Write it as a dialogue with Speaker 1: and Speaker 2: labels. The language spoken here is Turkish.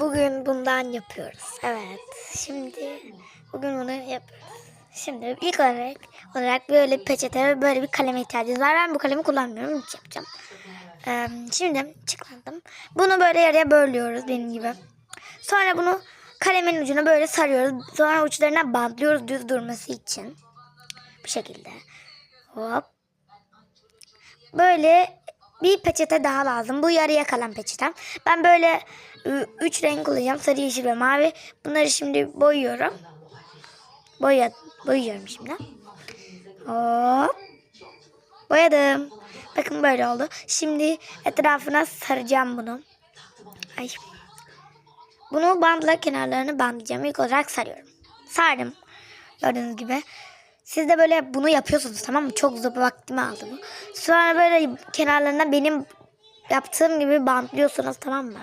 Speaker 1: bugün bundan yapıyoruz. Evet. Şimdi bugün bunu yapıyoruz. Şimdi ilk olarak olarak böyle bir peçete ve böyle bir kaleme ihtiyacımız var. Ben bu kalemi kullanmıyorum. Hiç yapacağım. Ee, şimdi çıkardım. Bunu böyle yarıya bölüyoruz benim gibi. Sonra bunu kalemin ucuna böyle sarıyoruz. Sonra uçlarına bantlıyoruz düz durması için. Bu şekilde. Hop. Böyle bir peçete daha lazım. Bu yarıya kalan peçetem. Ben böyle ü, üç renk kullanacağım. Sarı, yeşil ve mavi. Bunları şimdi boyuyorum. Boya, boyuyorum şimdi. Hop. Boyadım. Bakın böyle oldu. Şimdi etrafına saracağım bunu. Ay. Bunu bandla kenarlarını bandlayacağım. İlk olarak sarıyorum. Sardım. Gördüğünüz gibi. Siz de böyle bunu yapıyorsunuz tamam mı? Çok bir vaktimi aldı bu. Sonra böyle kenarlarına benim yaptığım gibi bantlıyorsunuz tamam mı?